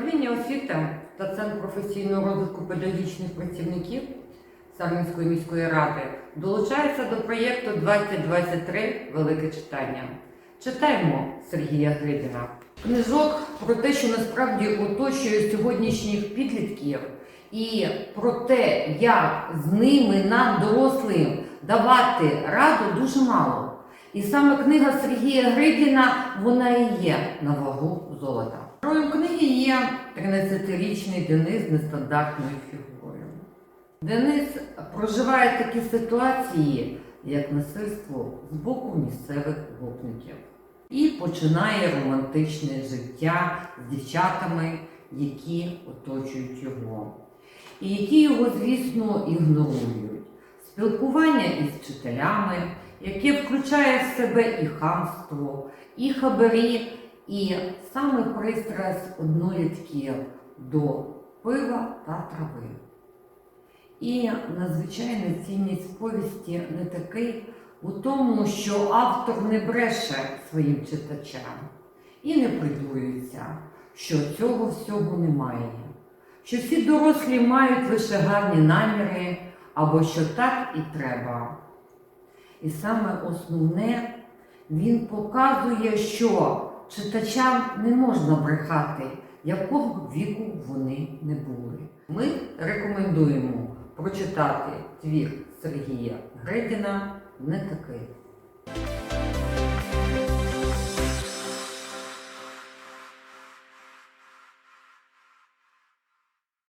Управління освіти та Центр професійного розвитку педагогічних працівників Сарненської міської ради долучається до проєкту 2023 Велике читання. Читаємо Сергія Гридіна. Книжок про те, що насправді оточує сьогоднішніх підлітків, і про те, як з ними нам, дорослим, давати раду, дуже мало. І саме книга Сергія Гридіна, вона і є на вагу золота. Героєм книги є 13-річний Денис з нестандартною фігурою. Денис проживає такі ситуації, як насильство з боку місцевих гопників, і починає романтичне життя з дівчатами, які оточують його, і які його, звісно, ігнорують. Спілкування із вчителями, яке включає в себе і хамство, і хабарі, і саме пристрасть однолітків до пива та трави. І надзвичайна цінність повісті не такий у тому, що автор не бреше своїм читачам і не придується, що цього всього немає, що всі дорослі мають лише гарні наміри або що так і треба. І саме основне, він показує, що читачам не можна брехати, якого віку вони не були. Ми рекомендуємо прочитати твір Сергія Гредіна не такий.